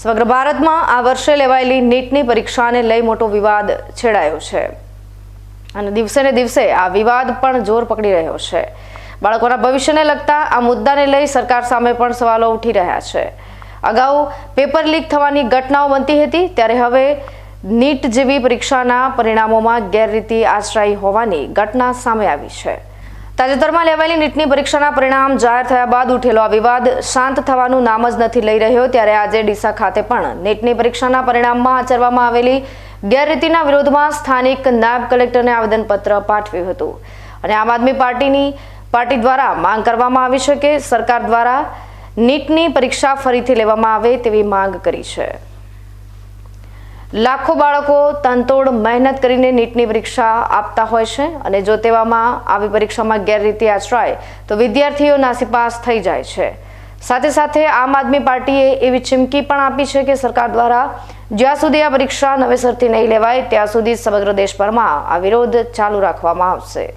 સમગ્ર ભારતમાં આ વર્ષે લેવાયેલી નીટની પરીક્ષાને લઈ મોટો વિવાદ છેડાયો છે. અને દિવસે ને દિવસે આ વિવાદ પણ જોર પકડી રહ્યો છે. બાળકોના ભવિષ્યને લગતા આ મુદ્દાને લઈ સરકાર સામે પણ સવાલો ઉઠી રહ્યા છે. અગાઉ પેપર લીક થવાની ઘટનાઓ બનતી હતી, ત્યારે હવે નીટ જેવી પરીક્ષાના પરિણામોમાં ગેરરીતિ આશ્રય હોવાની ઘટના સામે આવી છે. તાજેતરમાં લેવાયેલી નીટની પરીક્ષાના પરિણામ જાહેર થયા બાદ ઉઠેલો આ વિવાદ શાંત થવાનું નામ જ નથી લઈ રહ્યો. ત્યારે આજે ડીસા ખાતે પણ નીટની પરીક્ષાના પરિણામમાં આચરવામાં આવેલી ગેરરીતિના વિરોધમાં સ્થાનિક નાયબ કલેક્ટરને આવેદનપત્ર પાઠવ્યું હતું. અને આમ આદમી પાર્ટીની પાર્ટી દ્વારા માંગ કરવામાં આવી છે કે સરકાર દ્વારા નીટની પરીક્ષા ફરીથી લેવામાં આવે તેવી માંગ કરી છે. લાખો બાળકો તનતોડ મહેનત કરીને નીટની પરીક્ષા આપતા હોય છે અને જો તેવામાં આવી પરીક્ષામાં ગેરરીતિ આચરાય, તો વિદ્યાર્થીઓ નાસીપાસ થઈ જાય છે. સાથે સાથે આમ આદમી પાર્ટીએ એવી ચીમકી પણ આપી છે કે સરકાર દ્વારા જ્યાં સુધી આ પરીક્ષા નવેસરથી નહીં લેવાય, ત્યાં સુધી સમગ્ર દેશભરમાં આ વિરોધ ચાલુ રાખવામાં આવશે.